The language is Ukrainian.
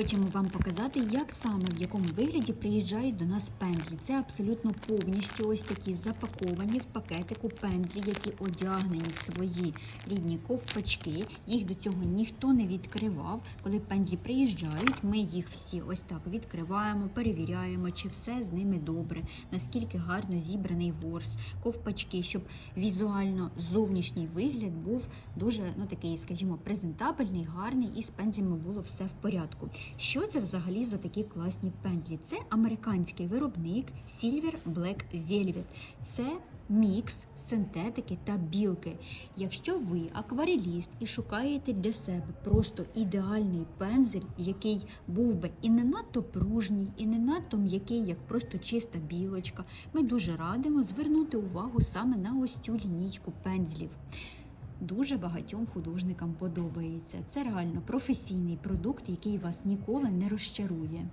Хочемо вам показати, як саме в якому вигляді приїжджають до нас пензлі. Це абсолютно повністю ось такі запаковані в пакетику пензлі, які одягнені в свої рідні ковпачки. Їх до цього ніхто не відкривав. Коли пензлі приїжджають, ми їх всі ось так відкриваємо, перевіряємо, чи все з ними добре, наскільки гарно зібраний ворс, ковпачки, щоб візуально зовнішній вигляд був дуже ну такий, скажімо, презентабельний, гарний, і з пензлями було все в порядку. Що це взагалі за такі класні пензлі? Це американський виробник Silver Black Velvet. Це мікс синтетики та білки. Якщо ви аквареліст і шукаєте для себе просто ідеальний пензель, який був би і не надто пружній, і не надто м'який, як просто чиста білочка, ми дуже радимо звернути увагу саме на ось цю лінійку пензлів. Дуже багатьом художникам подобається. Це реально професійний продукт, який вас ніколи не розчарує.